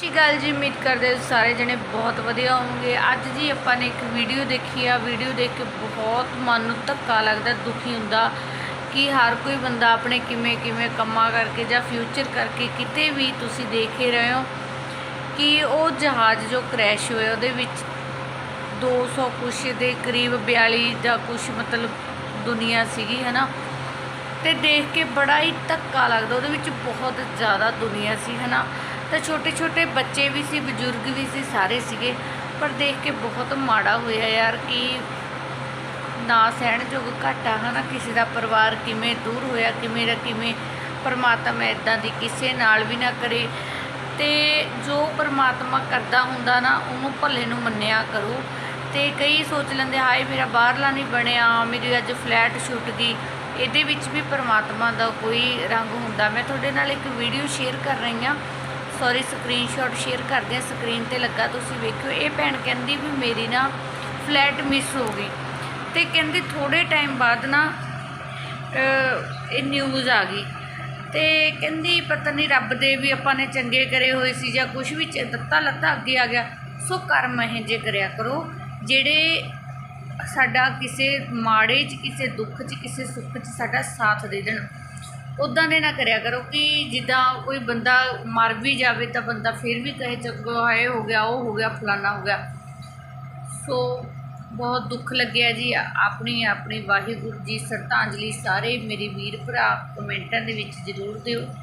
ਸਤਿ ਸ਼੍ਰੀ ਅਕਾਲ ਜੀ, ਉਮੀਦ ਕਰਦੇ ਸਾਰੇ ਜਣੇ ਬਹੁਤ ਵਧੀਆ ਹੋਵੋਗੇ। ਅੱਜ ਜੀ ਆਪਾਂ ਨੇ ਇੱਕ ਵੀਡੀਓ ਦੇਖੀ ਆ। ਵੀਡੀਓ ਦੇਖ ਕੇ ਬਹੁਤ ਮਨ ਨੂੰ ਧੱਕਾ ਲੱਗਦਾ, ਦੁਖੀ ਹੁੰਦਾ ਕਿ ਹਰ ਕੋਈ ਬੰਦਾ ਆਪਣੇ ਕਿਵੇਂ ਕਿਵੇਂ ਕੰਮਾਂ ਕਰਕੇ ਜਾਂ ਫਿਊਚਰ ਕਰਕੇ ਕਿਤੇ ਵੀ ਤੁਸੀਂ ਦੇਖ ਹੀ ਰਹੇ ਹੋ ਕਿ ਉਹ ਜਹਾਜ਼ ਜੋ ਕ੍ਰੈਸ਼ ਹੋਇਆ ਉਹਦੇ ਵਿੱਚ 200 ਕੁਛ ਦੇ ਕਰੀਬ 42 ਜਾਂ ਕੁਛ ਮਤਲਬ ਦੁਨੀਆ ਸੀਗੀ ਹੈ ਨਾ ਤੇ ਦੇਖ ਕੇ ਬੜਾ ਹੀ ਧੱਕਾ ਲੱਗਦਾ। ਉਹਦੇ ਵਿੱਚ ਬਹੁਤ ਜ਼ਿਆਦਾ ਦੁਨੀਆ ਸੀ, ਹਨਾ? ਤਾਂ ਛੋਟੇ ਛੋਟੇ ਬੱਚੇ ਵੀ ਸੀ, ਬਜ਼ੁਰਗ ਵੀ ਸੀ, ਸਾਰੇ ਸੀਗੇ। ਪਰ ਦੇਖ ਕੇ ਬਹੁਤ ਮਾੜਾ ਹੋਇਆ ਯਾਰ ਕਿ ਨਾ ਸਹਿਣਯੋਗ ਘਾਟਾ ਹਨਾ? ਕਿਸੇ ਦਾ ਪਰਿਵਾਰ ਕਿਵੇਂ ਦੂਰ ਹੋਇਆ, ਕਿਵੇਂ ਦਾ ਕਿਵੇਂ ਪਰਮਾਤਮਾ ਇਦਾਂ ਦੀ ਕਿਸੇ ਨਾਲ ਵੀ ਨਾ ਕਰੇ। ਤੇ ਜੋ ਪਰਮਾਤਮਾ ਕਰਦਾ ਹੁੰਦਾ ਨਾ, ਉਹਨੂੰ ਭਲੇ ਨੂੰ ਮੰਨਿਆ ਕਰੋ। ਤੇ ਕਈ ਸੋਚ ਲੈਂਦੇ, ਹਾਏ, ਮੇਰਾ ਬਾਹਰਲਾ ਨਹੀਂ ਬਣਿਆ, ਮੇਰੀ ਅੱਜ ਫਲੈਟ ਛੁੱਟ ਗਈ। ਇਹਦੇ ਵਿੱਚ ਵੀ ਪਰਮਾਤਮਾ ਦਾ ਕੋਈ ਰੰਗ ਹੁੰਦਾ। ਮੈਂ ਤੁਹਾਡੇ ਨਾਲ ਇੱਕ ਵੀਡੀਓ ਸ਼ੇਅਰ ਕਰ ਰਹੀ ਹਾਂ। ਸੌਰੀ ਸਕਰੀਨਸ਼ਾਟ ਸ਼ੇਅਰ ਕਰਦੇ ਆ ਸਕਰੀਨ ਤੇ ਲੱਗਾ, ਤੁਸੀਂ ਵੇਖਿਓ। ਇਹ ਭੈਣ ਕਹਿੰਦੀ ਵੀ ਮੇਰੀ ਨਾ ਫਲੈਟ ਮਿਸ ਹੋ ਗਈ। ਤੇ ਕਹਿੰਦੀ ਥੋੜੇ ਟਾਈਮ ਬਾਅਦ ਨਾ ਇਹ ਨਿਊਜ਼ ਆ ਗਈ। ਤੇ ਕਹਿੰਦੀ ਪਤਾ ਨਹੀਂ ਰੱਬ ਦੇ ਵੀ ਆਪਾਂ ਨੇ ਚੰਗੇ ਕਰੇ ਹੋਏ ਸੀ ਜਾਂ ਕੁਝ ਵੀ, ਚ- ਦਿੱਤਾ ਲੱਤਾ ਅੱਗੇ ਆ ਗਿਆ। ਸੋ ਕਰਮ ਇਹ ਜੇ ਕਰਿਆ ਕਰੋ, ਜਿਹੜੇ ਸਾਡਾ ਕਿਸੇ ਮਾੜੇ 'ਚ, ਕਿਸੇ ਦੁੱਖ 'ਚ, ਕਿਸੇ ਸੁੱਖ 'ਚ ਸਾਡਾ ਸਾਥ ਦੇ ਦੇਣ। ਉਦਾਂ ਦੇ ਨਾ ਕਰਿਆ ਕਰੋ ਕਿ ਜਿੱਦਾਂ ਕੋਈ ਬੰਦਾ ਮਰ ਵੀ ਜਾਵੇ ਤਾਂ ਬੰਦਾ ਫਿਰ ਵੀ ਕਹੇ ਚੱਗੋ ਹਾਏ ਹੋ ਗਿਆ, ਉਹ ਹੋ ਗਿਆ, ਫਲਾਨਾ ਹੋ ਗਿਆ। ਸੋ ਬਹੁਤ ਦੁੱਖ ਲੱਗਿਆ ਜੀ। ਆਪਣੀ ਆਪਣੀ ਵਾਹਿਗੁਰੂ ਜੀ, ਸ਼ਰਧਾਂਜਲੀ ਸਾਰੇ ਮੇਰੇ ਵੀਰ ਭਰਾ ਕਮੈਂਟਾਂ ਦੇ ਵਿੱਚ ਜ਼ਰੂਰ ਦਿਓ।